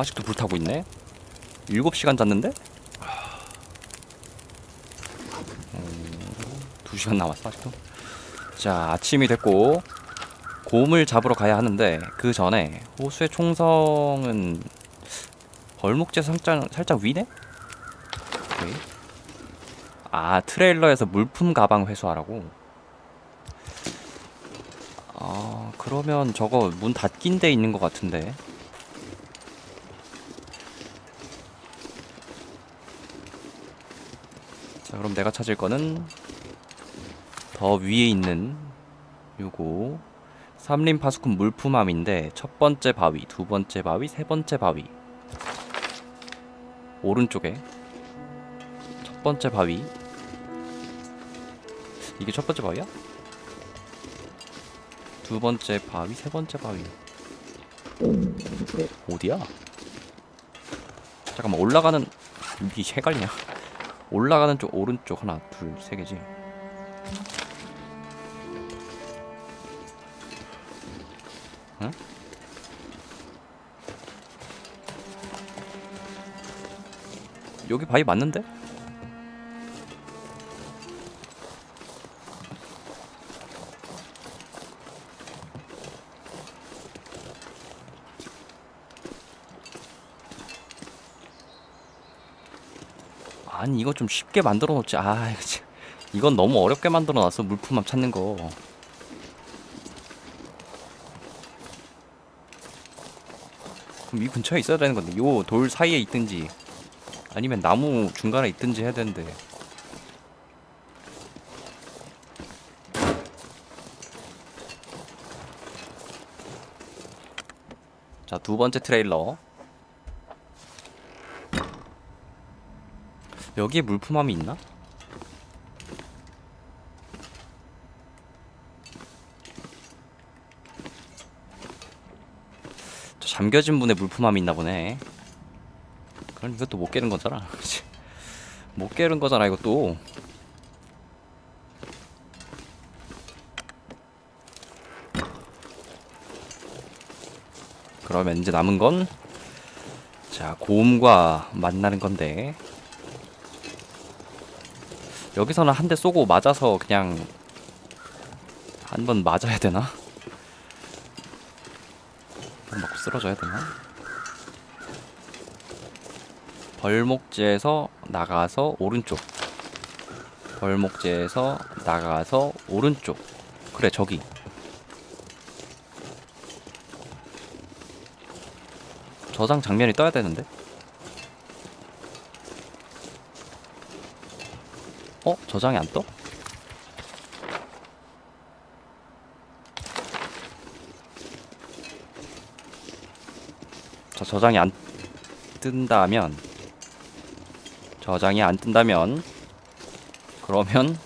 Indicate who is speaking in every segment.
Speaker 1: 아직도 불타고 있네 7시간 잤는데? 음, 2시간 남았어 아직도 자 아침이 됐고 곰을 잡으러 가야 하는데 그 전에 호수의 총성은 벌목재 살짝, 살짝 위네? 오케이. 아 트레일러에서 물품 가방 회수하라고 아 그러면 저거 문 닫긴 데 있는 것 같은데 그럼 내가 찾을 거는 더 위에 있는 요거. 삼림 파수꾼 물품함인데 첫 번째 바위, 두 번째 바위, 세 번째 바위. 오른쪽에 첫 번째 바위. 이게 첫 번째 바위야? 두 번째 바위, 세 번째 바위. 어디야? 잠깐만 올라가는 이게 헷갈리냐 올라가는 쪽 오른쪽 하나 둘 세 개지 응? 여기 바위 맞는데? 아니 이거 좀 쉽게 만들어 놓지. 아 이거 참. 이건 너무 어렵게 만들어 놨어 물품함 찾는 거. 그럼 이 근처에 있어야 되는 건데 요 돌 사이에 있든지 아니면 나무 중간에 있든지 해야 되는데. 자 두 번째 트레일러 여기에 물품함이 있나? 저 잠겨진 분의 물품함이 있나 보네. 그럼 이것도 못 깨는 거잖아. 못 깨는 거잖아 이것도. 그러면 이제 남은 건 자, 고음과 만나는 건데 여기서는 한 대 쏘고 맞아서 그냥 한 번 맞아야 되나? 한 번 맞고 쓰러져야 되나? 벌목지에서 나가서 오른쪽 벌목지에서 나가서 오른쪽 그래 저기 저장 장면이 떠야 되는데 저장이 안 떠? 자, 저장이 안 뜬다면 저장이 안 뜬다면 그러면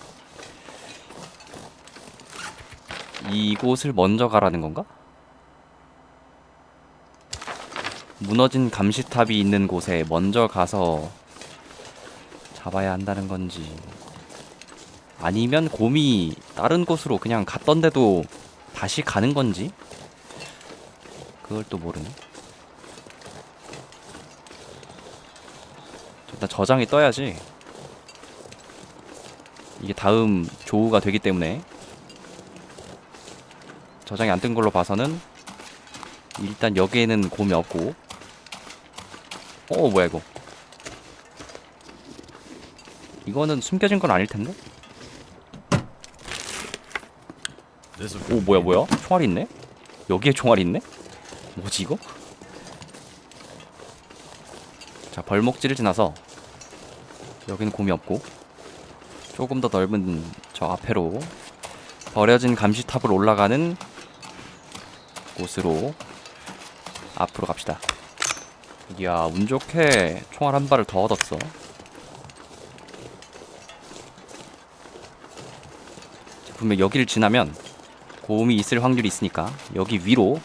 Speaker 1: 이곳을 먼저 가라는 건가? 무너진 감시탑이 있는 곳에 먼저 가서 잡아야 한다는 건지 아니면 곰이 다른 곳으로 그냥 갔던데도 다시 가는 건지? 그걸 또 모르네. 일단 저장이 떠야지. 이게 다음 조우가 되기 때문에. 저장이 안 뜬 걸로 봐서는 일단 여기에는 곰이 없고. 어 뭐야 이거? 이거는 숨겨진 건 아닐 텐데 오 뭐야 뭐야? 총알이 있네? 여기에 총알이 있네? 뭐지 이거? 자 벌목지를 지나서 여기는 곰이 없고 조금 더 넓은 저 앞에로 버려진 감시탑을 올라가는 곳으로 앞으로 갑시다. 이야 운 좋게 총알 한 발을 더 얻었어. 자, 분명 여기를 지나면 도움이 있을 확률이 있으니까 여기 위로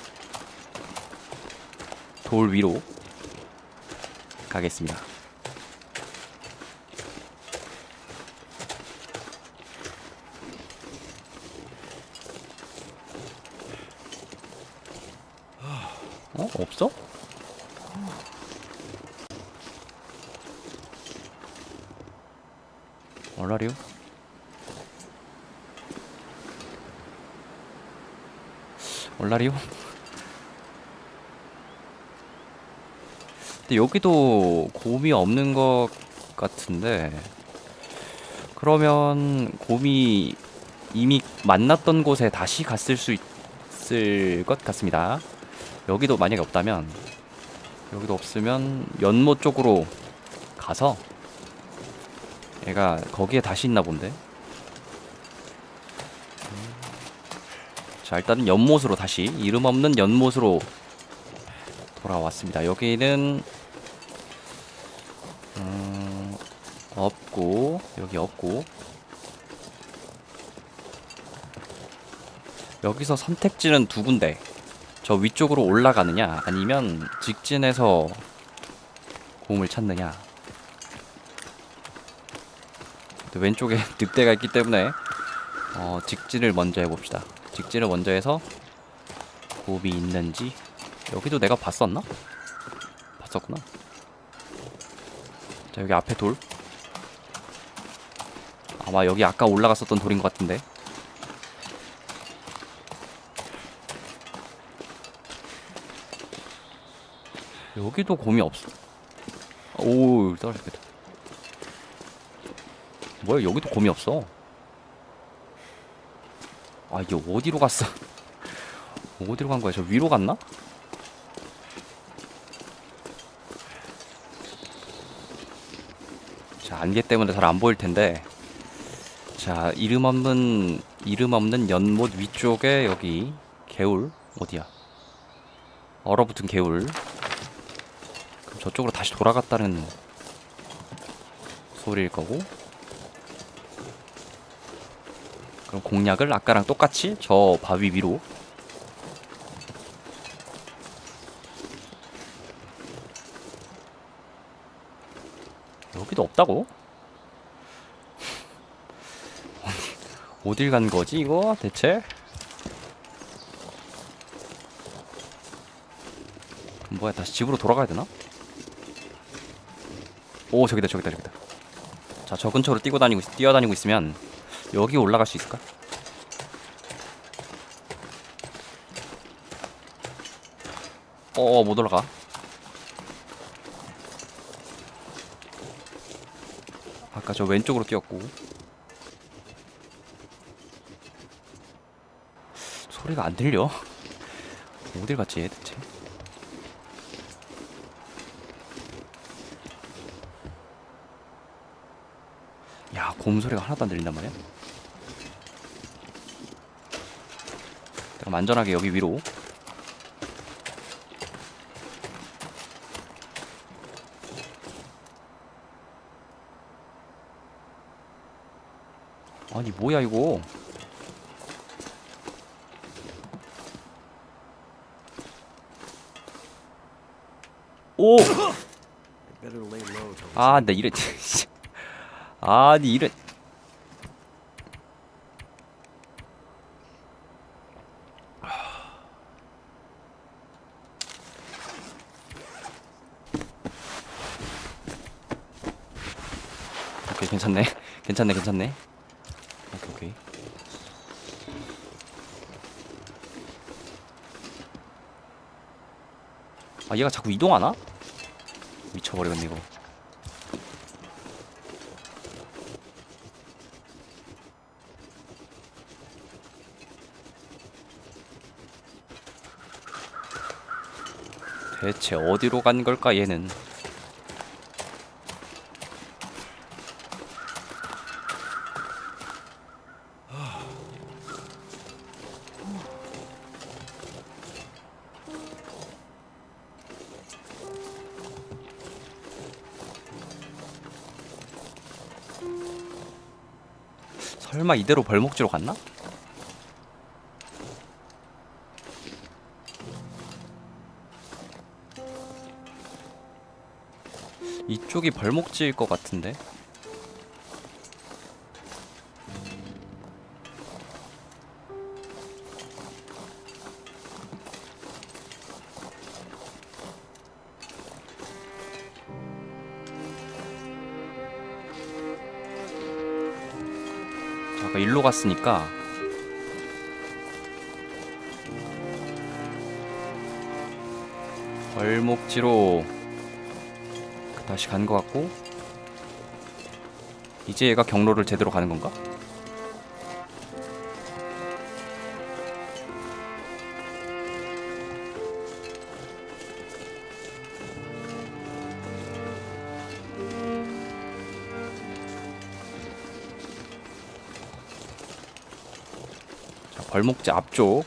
Speaker 1: 돌 위로 가겠습니다. 어? 없어? 얼라리오? 얼라리오? 근데 여기도 곰이 없는 것 같은데 그러면 곰이 이미 만났던 곳에 다시 갔을 수 있을 것 같습니다. 여기도 만약에 없다면 여기도 없으면 연못 쪽으로 가서 얘가 거기에 다시 있나 본데. 자 일단은 연못으로 다시 이름 없는 연못으로 돌아왔습니다. 여기는 음, 없고 여기 없고 여기서 선택지는 두 군데. 저 위쪽으로 올라가느냐 아니면 직진해서 곰을 찾느냐. 왼쪽에 늑대가 있기 때문에 어, 직진을 먼저 해봅시다. 직진을 먼저 해서 곰이 있는지 여기도 내가 봤었나? 봤었구나. 자 여기 앞에 돌. 아마 여기 아까 올라갔었던 돌인 것 같은데. 여기도 곰이 없어. 오, 떨어졌겠다. 뭐야, 여기도 곰이 없어. 아, 이게 어디로 갔어? 어디로 간 거야? 저 위로 갔나? 자, 안개 때문에 잘 안 보일 텐데. 자, 이름 없는, 이름 없는 연못 위쪽에 여기 개울. 어디야? 얼어붙은 개울. 그럼 저쪽으로 다시 돌아갔다는 소리일 거고. 그럼 공략을 아까랑 똑같이 저 바위 위로 여기도 없다고? 어딜 간 거지 이거 대체? 뭐야 다시 집으로 돌아가야 되나? 오 저기다 저기다 저기다 자 저 근처로 뛰고 다니고 있- 뛰어다니고 있으면 여기 올라갈 수 있을까? 어 못 올라가 아까 저 왼쪽으로 뛰었고 소리가 안 들려 어딜 갔지 얘 대체 야, 곰 소리가 하나도 안 들린단 말이야. 그럼 안전하게 여기 위로. 아니 뭐야 이거? 오! 아, 나 이래. 아니 이래. 괜찮네. 괜찮네 괜찮네. 오케이 오케이. 아 얘가 자꾸 이동하나? 미쳐버리겠네 이거. 대체 어디로 간 걸까 얘는 설마 이대로 벌목지로 갔나? 이쪽이 벌목지일 것 같은데 갔으니까 벌목지로 다시 간 것 같고 이제 얘가 경로를 제대로 가는 건가? 벌목지 앞쪽.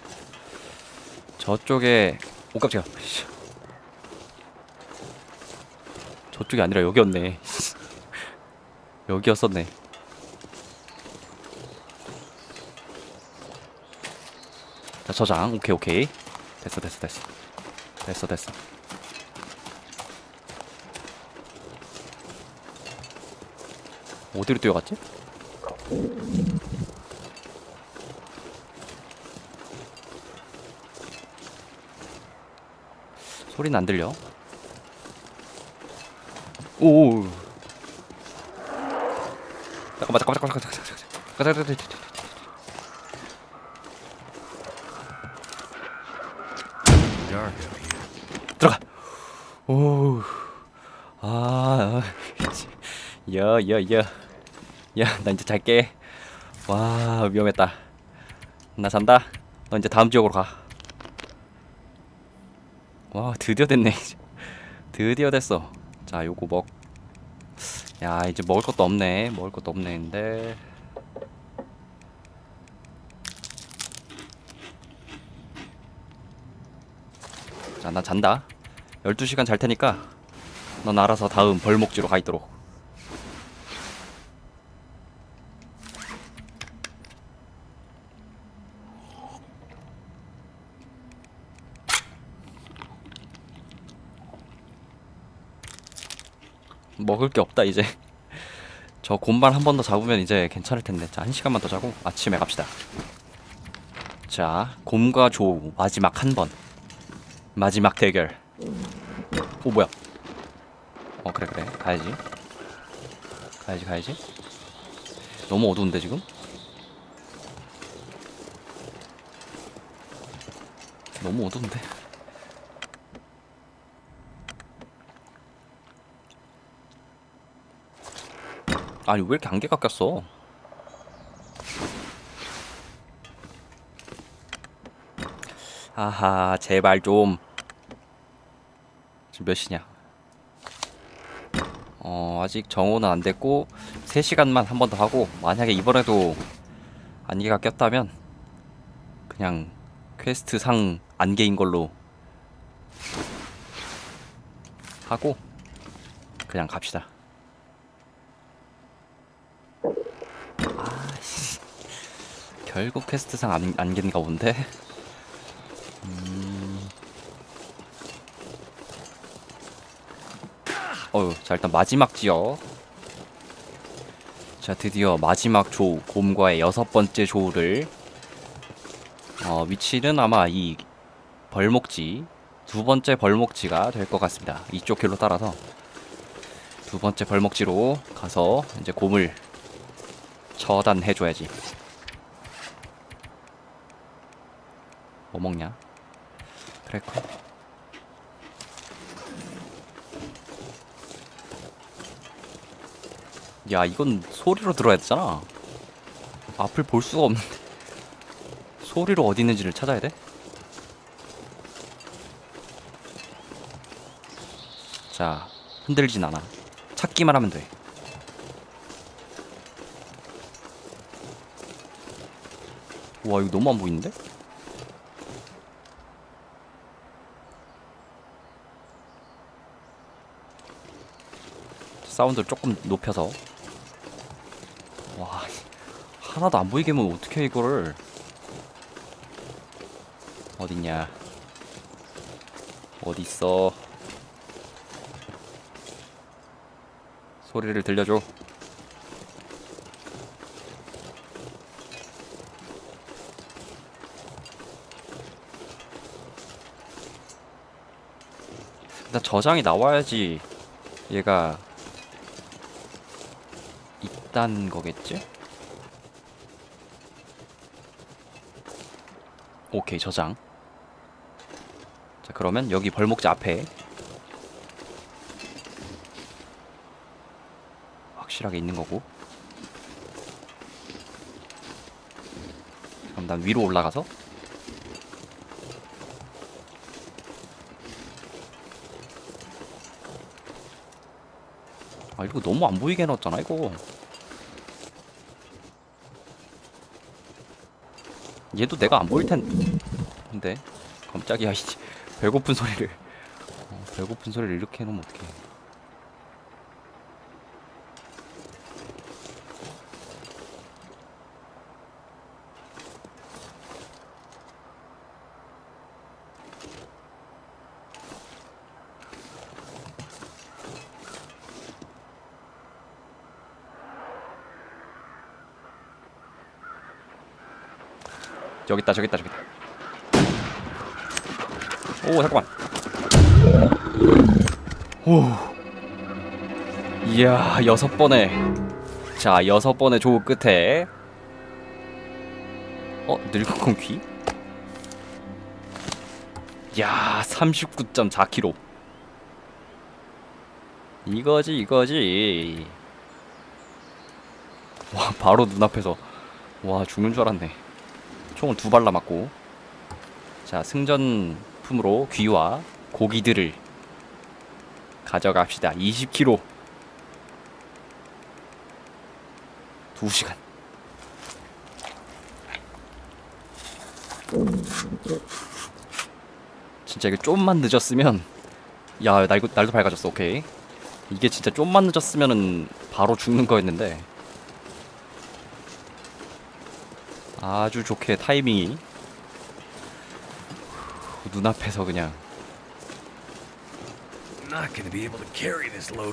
Speaker 1: 저쪽에 오 깜짝이야. 씨. 저쪽이 아니라 여기였네. 여기였었네. 자 저장. 오케이 오케이. 됐어 됐어 됐어. 됐어 됐어. 어디로 뛰어갔지? 소리는 안 들려 오 잠깐만 잠깐만 잠깐만 잠깐만 잠깐만 잠깐만 잠깐만 들어가. 오. 아. 야, 야, 야. 야, 나 이제 잘게. 와, 위험했다. 나 산다. 너 이제 다음 지역으로 가. 와, 드디어 됐네. 드디어 됐어. 자, 요거 먹. 야, 이제 먹을 것도 없네. 먹을 것도 없네. 근데 자, 나 잔다. 12시간 잘 테니까 넌 알아서 다음 벌목지로 가 있도록. 먹을 게 없다 이제. 저 곰발 한 번 더 잡으면 이제 괜찮을 텐데. 자, 한 시간만 더 자고 아침에 갑시다. 자, 곰과 조우 마지막 한 번. 마지막 대결. 오 뭐야? 어 그래 그래 가야지. 가야지 가야지. 너무 어두운데 지금? 너무 어두운데. 아니 왜 이렇게 안개가 꼈어? 아하 제발 좀. 지금 몇 시냐? 어 아직 정오는 안 됐고 3시간만 한 번 더 하고 만약에 이번에도 안개가 꼈다면 그냥 퀘스트 상 안개인 걸로 하고 그냥 갑시다 아씨 결국 퀘스트 상 안, 안개인가 본데 어휴, 자 일단 마지막 지역. 자 드디어 마지막 조우 곰과의 여섯 번째 조우를 어, 위치는 아마 이 벌목지 두 번째 벌목지가 될 것 같습니다. 이쪽 길로 따라서 두 번째 벌목지로 가서 이제 곰을 처단해 줘야지. 뭐 먹냐? 크래커. 야 이건 소리로 들어야 되잖아 앞을 볼 수가 없는데 소리로 어디 있는지를 찾아야 돼? 자 흔들진 않아 찾기만 하면 돼 와, 이거 너무 안 보이는데? 사운드를 조금 높여서. 와 하나도 안 보이게 하면 어떻게 이거를. 어딨냐. 어딨어. 소리를 들려줘. 일단 저장이 나와야지 얘가 있단 거겠지? 오케이 저장. 자 그러면 여기 벌목자 앞에 확실하게 있는 거고. 그럼 난 위로 올라가서 아 이거 너무 안 보이게 해놨잖아 이거 얘도 내가 안 보일 텐데. 깜짝이야 씨. 배고픈 소리를. 어, 배고픈 소리를 이렇게 해놓으면 어떡해 저기 있다 저기 있다 저기 있다. 오 잠깐만. 오. 이야 여섯 번에 자 여섯 번의 조우 끝에. 어 늙은 귀? 야 39.4kg 이거지 이거지. 와 바로 눈앞에서. 와 죽는 줄 알았네 총을 두발 남았고 자 승전품으로 귀와 고기들을 가져갑시다. 20kg 2시간. 진짜 이거 좀만 늦었으면 야 날도, 날도 밝아졌어. 오케이. 이게 진짜 좀만 늦었으면은 바로 죽는 거였는데 아주 좋게 타이밍이 눈앞에서 그냥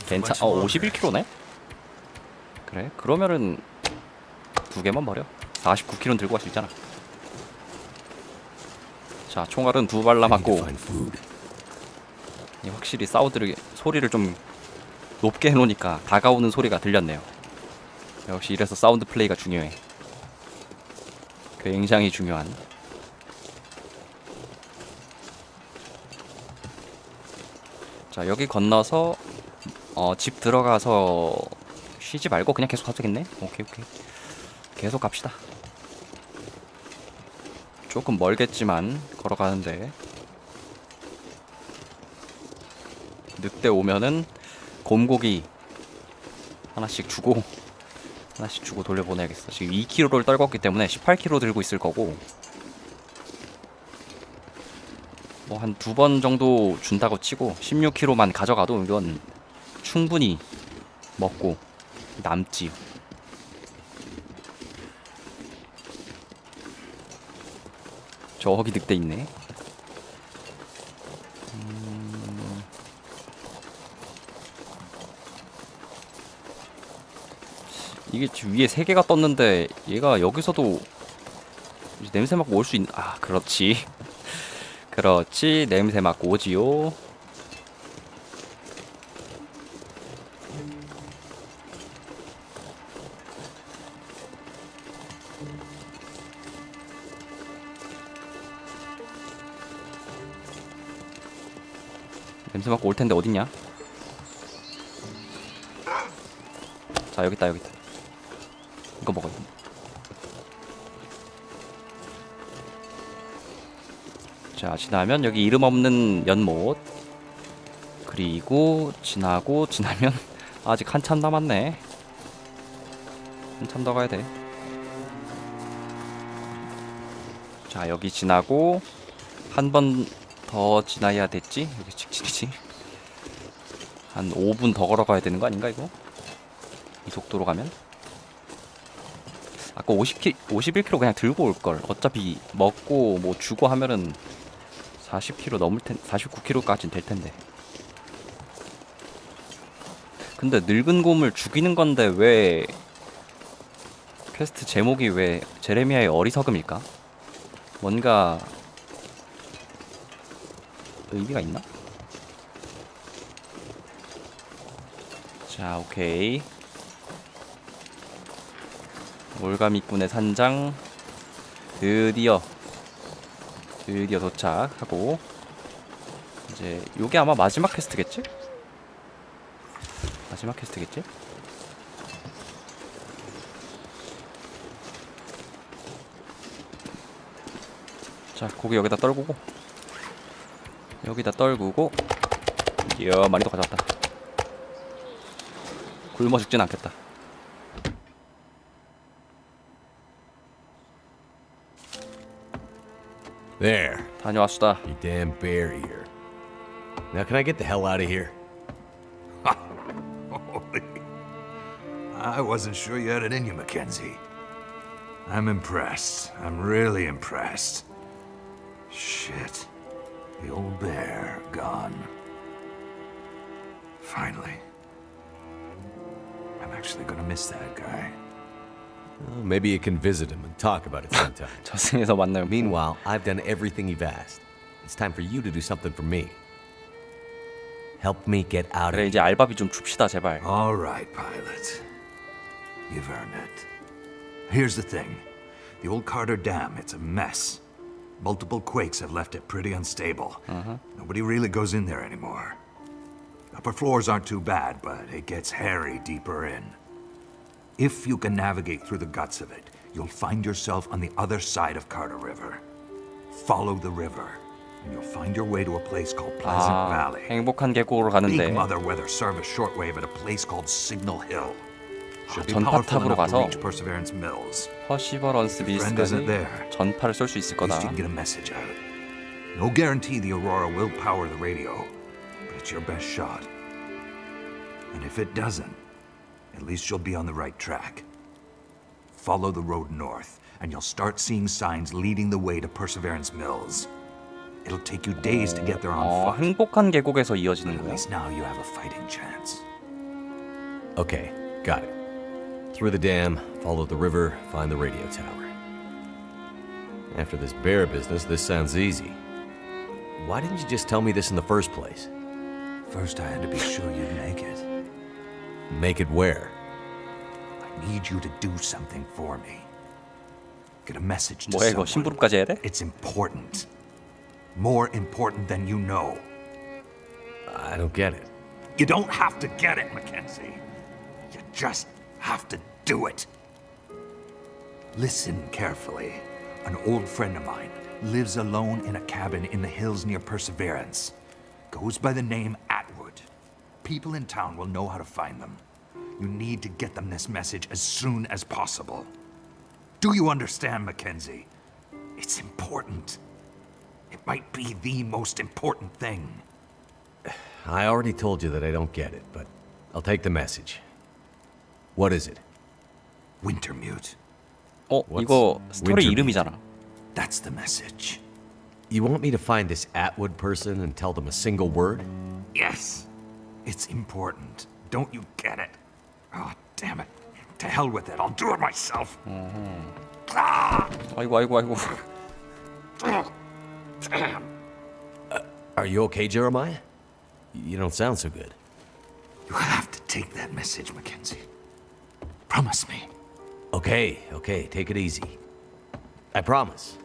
Speaker 1: 괜찮 어
Speaker 2: longer.
Speaker 1: 51kg네? 그래? 그러면은 두 개만 버려. 49kg는 들고 갈 수 있잖아. 자 총알은 두 발 남았고 확실히 사우드를 소리를 좀 높게 해놓으니까 다가오는 소리가 들렸네요. 역시 이래서 사운드 플레이가 중요해 굉장히 중요한. 자 여기 건너서 어, 집 들어가서 쉬지 말고 그냥 계속 가도 되겠네? 오케이 오케이. 계속 갑시다. 조금 멀겠지만 걸어가는데. 늑대 오면은 곰고기 하나씩 주고 하나씩 주고 돌려보내야겠어. 지금 2kg를 떨궜기 때문에 18kg 들고 있을 거고. 뭐 한 두 번 정도 준다고 치고 16kg만 가져가도 이건 충분히 먹고 남지. 저기 늑대 있네 이게 지금 위에 세 개가 떴는데 얘가 여기서도 이제 냄새 맡고 올 수 있는 아 그렇지. 그렇지. 냄새 맡고 오지요. 냄새 맡고 올 텐데 어딨냐? 자 여기 있다 여기 있다. 이 거 먹어요. 자 지나면 여기 이름 없는 연못. 그리고 지나고 지나면 아직 한참 남았네. 한참 더 가야 돼 자 여기 지나고 한 번 더 지나야 됐지? 여기 직진이지 한 5분 더 걸어가야 되는 거 아닌가 이거? 이 속도로 가면 아까 50kg, 51kg 그냥 들고 올 걸. 어차피 먹고 뭐 주고 하면은 40kg 넘을 텐, 49kg까지는 될 텐데. 근데 늙은 곰을 죽이는 건데 왜 퀘스트 제목이 왜 제레미야의 어리석음일까? 뭔가 의미가 있나? 자, 오케이. 올가미꾼의 산장 드디어 드디어 도착하고 이제 요게 아마 마지막 퀘스트겠지? 마지막 퀘스트겠지? 자 고기 여기다 떨구고 여기다 떨구고 이야 많이 더 가져왔다 굶어 죽진 않겠다
Speaker 3: There,
Speaker 1: 다녀왔수다
Speaker 3: you damn bear eater. Now, can I get the hell out of here?
Speaker 2: Holy. I wasn't sure you had it in you, Mackenzie. I'm impressed. I'm really impressed. Shit. The old bear gone. Finally. I'm actually gonna miss that guy.
Speaker 3: Well, maybe you can visit him and talk about it sometime.
Speaker 1: 저승에서 만나요
Speaker 3: Meanwhile, I've done everything you've asked. It's time for you to do something for me. Help me get out of
Speaker 1: 그래
Speaker 3: here.
Speaker 1: 이제 알바비 좀 줍시다 제발
Speaker 2: All right, pilot. You've earned it. Here's the thing the old Carter Dam, it's a mess. Multiple quakes have left it pretty unstable. Nobody really goes in there anymore. Upper floors aren't too bad, but it gets hairy deeper in. If you can navigate through the guts of it, you'll find yourself on the other side of Carter River. Follow the river, and you'll find your way to a place called Pleasant
Speaker 1: 아
Speaker 2: Valley.
Speaker 1: 행복한 계곡으로
Speaker 2: Big
Speaker 1: 가는데
Speaker 2: Mother Weather Service shortwave at a place called Signal Hill. Should be
Speaker 1: 전파
Speaker 2: powerful
Speaker 1: 탑으로
Speaker 2: enough to
Speaker 1: 가서
Speaker 2: reach Perseverance Mills.
Speaker 1: 퍼시버런스
Speaker 2: Friend isn't
Speaker 1: 밀스까지
Speaker 2: there.
Speaker 1: 전파를 쏠 수 있을
Speaker 2: At least
Speaker 1: 거다
Speaker 2: you can get a message out. No guarantee the Aurora will power the radio, but it's your best shot. And if it doesn't, at least you'll be on the right track. Follow the road north, and you'll start seeing signs leading the way to Perseverance Mills. It'll take you days to get there on
Speaker 1: 어,
Speaker 2: foot.
Speaker 1: 행복한 계곡에서
Speaker 2: But
Speaker 1: 이어지는
Speaker 2: at
Speaker 1: 거야
Speaker 2: least now you have a fighting chance.
Speaker 3: Okay, got it. Through the dam, follow the river, find the radio tower. After this bear business, this sounds easy. Why didn't you just tell me this in the first place?
Speaker 2: First, I had to be sure you'd make it.
Speaker 3: Make it where?
Speaker 2: I need you to do something for me. Get a message to
Speaker 1: 뭐야 이거
Speaker 2: someone.
Speaker 1: 심부름까지 해야 돼?
Speaker 2: It's important. More important than you know.
Speaker 3: I don't get it.
Speaker 2: You don't have to get it, Mackenzie. You just have to do it. Listen carefully. An old friend of mine lives alone in a cabin in the hills near Perseverance. Goes by the name Atwood. People in town will know how to find them. You need to get them this message as soon as possible. Do you understand, Mackenzie? It's important. It might be the most important thing.
Speaker 3: I already told you that I don't get it, but I'll take the message. What is it?
Speaker 2: Wintermute.
Speaker 1: 어
Speaker 3: What's
Speaker 1: 이거 스토리
Speaker 3: Wintermute?
Speaker 1: 이름이잖아
Speaker 2: That's the message.
Speaker 3: You want me to find this Atwood person and tell them a single word?
Speaker 2: Yes. It's important. Don't you get it? Oh, damn it. To hell with it. I'll do it myself. Ah!
Speaker 1: 아이고 아이고 아이고
Speaker 2: Damn.
Speaker 3: Are you okay, Jeremiah? You don't sound so good.
Speaker 2: You have to take that message, Mackenzie. Promise me.
Speaker 3: Okay, okay, take it easy. I promise.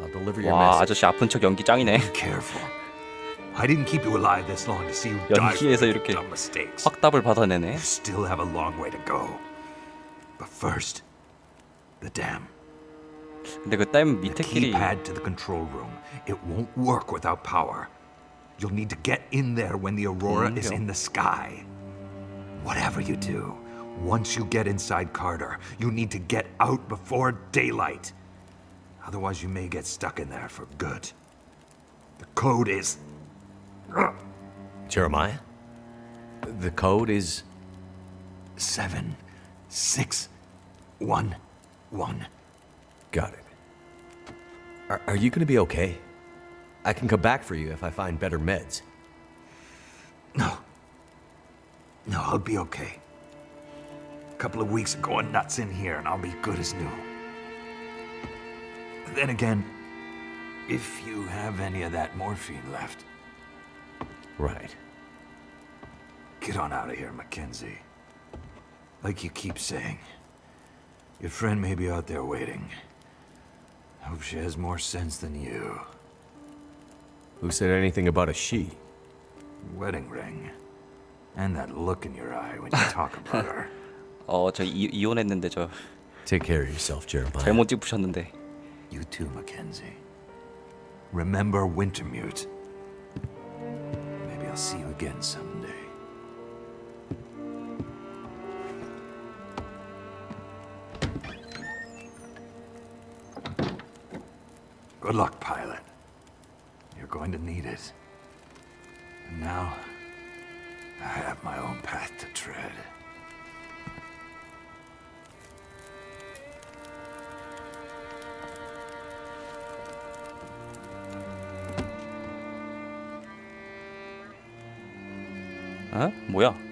Speaker 3: I'll deliver your
Speaker 1: 와
Speaker 3: message.
Speaker 1: 아저씨 아픈 척 연기 짱이네
Speaker 2: Be careful. I didn't keep you alive this long to see you die for
Speaker 1: 연기에서
Speaker 2: making
Speaker 1: 이렇게
Speaker 2: dumb mistakes.
Speaker 1: 확답을 받아내네
Speaker 2: You still have a long way to go. But first, the dam.
Speaker 1: 근데 그 댐
Speaker 2: The
Speaker 1: 밑에 길이
Speaker 2: keypad to the control room. It won't work without power. You'll need to get in there when the aurora is
Speaker 1: Mm, yeah.
Speaker 2: in the sky. Whatever you do, once you get inside Carter, you need to get out before daylight. Otherwise, you may get stuck in there for good. The code is.
Speaker 3: Jeremiah? The code is.
Speaker 2: Seven, six, one, one.
Speaker 3: Got it. Are, are you gonna be okay? I can come back for you if I find better meds.
Speaker 2: No. No, I'll be okay. A couple of weeks of going nuts in here, and I'll be good as new. Then again, if you have any of that morphine left,
Speaker 3: Right.
Speaker 2: get on out of here, Mackenzie. Like you keep saying, your friend may be out there waiting. Hope she has more sense than you.
Speaker 3: Who said anything about a she?
Speaker 2: Wedding ring. And that look in your eye when you talk about her.
Speaker 1: 어, 저 이, 이혼했는데 저
Speaker 3: Take care of yourself, Jeremiah.
Speaker 1: 잘못 찝으셨는데.
Speaker 2: You too, Mackenzie. Remember Wintermute. I'll see you again someday. Good luck, pilot. You're going to need it. And now, I have my own path to tread.
Speaker 1: 어? 뭐야?